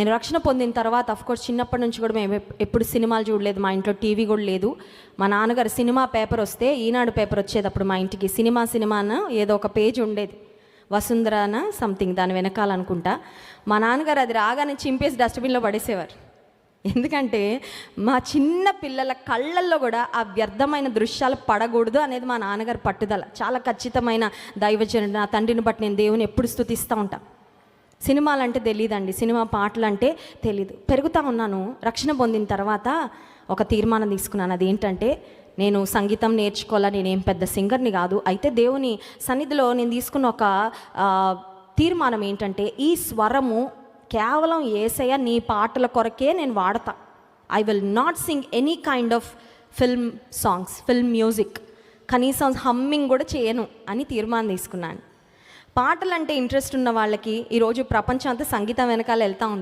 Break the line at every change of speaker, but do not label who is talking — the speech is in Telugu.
నేను రక్షణ పొందిన తర్వాత అఫ్కోర్స్ చిన్నప్పటి నుంచి కూడా మేము ఎప్పుడు సినిమాలు చూడలేదు. మా ఇంట్లో టీవీ కూడా లేదు. మా నాన్నగారు సినిమా పేపర్ వస్తే ఈనాడు పేపర్ వచ్చేటప్పుడు మా ఇంటికి సినిమా సినిమాన ఏదో ఒక పేజ్ ఉండేది. వసుంధరాన సంథింగ్ దాని వెనకాలనుకుంటా మా నాన్నగారు అది రాగానే చింపేసి డస్ట్బిన్లో పడేసేవారు. ఎందుకంటే మా చిన్న పిల్లల కళ్ళల్లో కూడా ఆ వ్యర్థమైన దృశ్యాలు పడకూడదు అనేది మా నాన్నగారు పట్టుదల. చాలా ఖచ్చితమైన దైవజన నా తండ్రిని బట్టి నేను దేవుని ఎప్పుడు స్థుతిస్తూ ఉంటాను సినిమాలు అంటే తెలియదండి సినిమా పాటలు అంటే తెలీదు. పెరుగుతూ ఉన్నాను రక్షణ పొందిన తర్వాత ఒక తీర్మానం తీసుకున్నాను. అది ఏంటంటే నేను సంగీతం నేర్చుకోవాలా నేనేం పెద్ద సింగర్ని కాదు. అయితే దేవుని సన్నిధిలో నేను తీసుకున్న ఒక తీర్మానం ఏంటంటే ఈ స్వరము కేవలం ఏసయ్య నీ పాటల కొరకే నేను వాడతా. I will not sing any kind of film songs film music కనీసం హమ్మింగ్ కూడా చేయను అని తీర్మానం తీసుకున్నాను. పాటలు అంటే ఇంట్రెస్ట్ ఉన్న వాళ్ళకి ఈరోజు ప్రపంచం అంతా సంగీతం వెనకాల వెళ్తూ ఉంది.